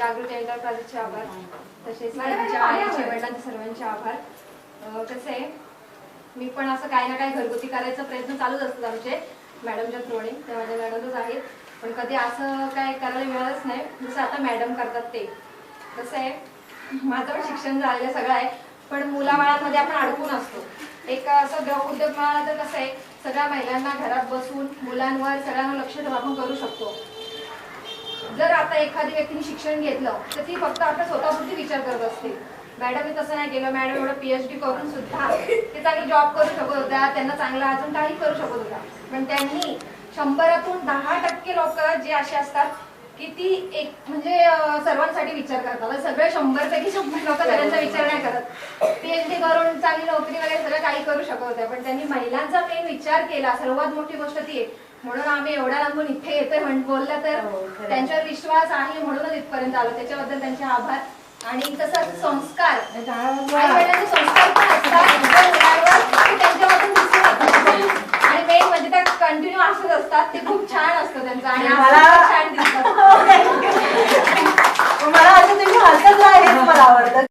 जागृती एंटरप्राइजेसचे आभार. तसेच त्यांच्या आईचे वडिलांचे सर्वांचे आभार. कसं आहे मी पण असं काही ना काही घरगुती करायचा प्रयत्न चालूच असतात आमचे. मॅडमच्या थ्रोने त्या माझ्या मॅडमच आहेत. पण कधी असं काय करायला मिळालंच नाही. जसं आता मॅडम करतात ते. कसं आहे माझं पण शिक्षण झालेलं सगळं आहे. पण मुलाबाळांमध्ये आपण अडकून असतो. एक असं गृह उद्योग मिळाला तर कसं आहे सगळ्या महिलांना घरात बसून मुलांवर सगळ्यांना लक्ष ठेवून आपण करू शकतो. जर आता एखादी व्यक्तीने शिक्षण घेतलं तर ती फक्त आपल्या स्वतःपुरती विचार करत असते. मॅडमने तसं नाही केलं. मॅडम एवढं पीएचडी करून सुद्धा ते चांगली जॉब करू शकत होत्या. त्यांना चांगला अजून काही करू शकत होत्या. पण त्यांनी शंभरातून दहा टक्के लोक जे असे असतात की ती एक म्हणजे सर्वांसाठी विचार करतात. म्हणजे सगळे शंभर पैकी शंभर लोक त्यांचा विचार नाही करत. पीएचडी करून चांगली नोकरी काही करू शकत होत्या पण त्यांनी महिलांचा काही विचार केला. सर्वात मोठी गोष्ट ती आहे. म्हणून आम्ही एवढा लांबून इथे येतोय बोललं तर हो, त्यांच्यावर विश्वास आहे म्हणूनच इथपर्यंत आलो. त्याच्याबद्दल त्यांचे आभार. आणि तसं संस्कार. आणि मेन म्हणजे त्या कंटिन्यू असत असतात. ते खूप छान असतं त्यांचं. आणि छान हो, मला असं तुम्ही हसत आहे मला आवडतं.